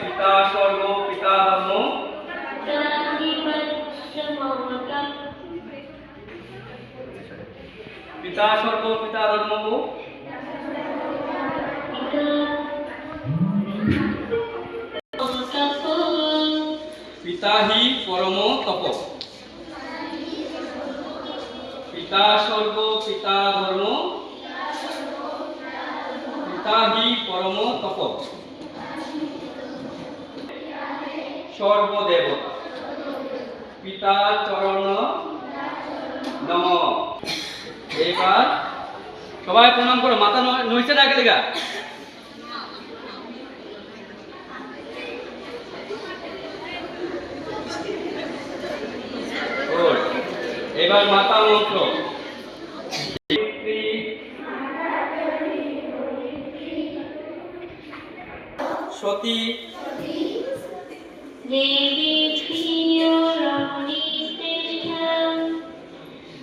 পিতা স্বর্গ পিতা ধর্ম। পিতা স্বর্গ পিতা ধর্ম পিতা হি পরম তপ। পিতা স্বর্গ পিতা ধর্ম। পিতা হি পরম তপ। সর্বদেবতা। পিতা চরণ নম। এবার সবাই প্রণাম করো, মাথা নইছে না গেলিগা এবার মাতা মন্ত্র। সতী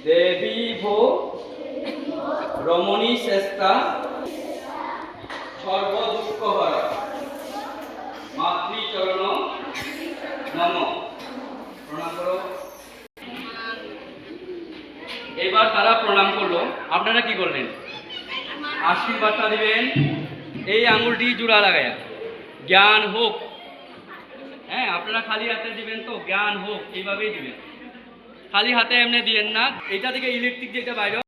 দেবী ভো রমণী শ্রেষ্ঠা সর্বদুঃখহরা মাতৃচরণ নম। প্রণাম করো। এবার তারা প্রণাম করল। আপনারা কি করলেন? আশীর্বাদটা দিবেন। এই আঙুলটি জোড়া লাগায়া। জ্ঞান হোক। হ্যাঁ আপনারা খালি হাতে দিবেন তো, জ্ঞান হোক, এইভাবেই দিবেন। খালি হাতে এমনি দিবেন না। এটা থেকে ইলেকট্রিক যেটা বাইরে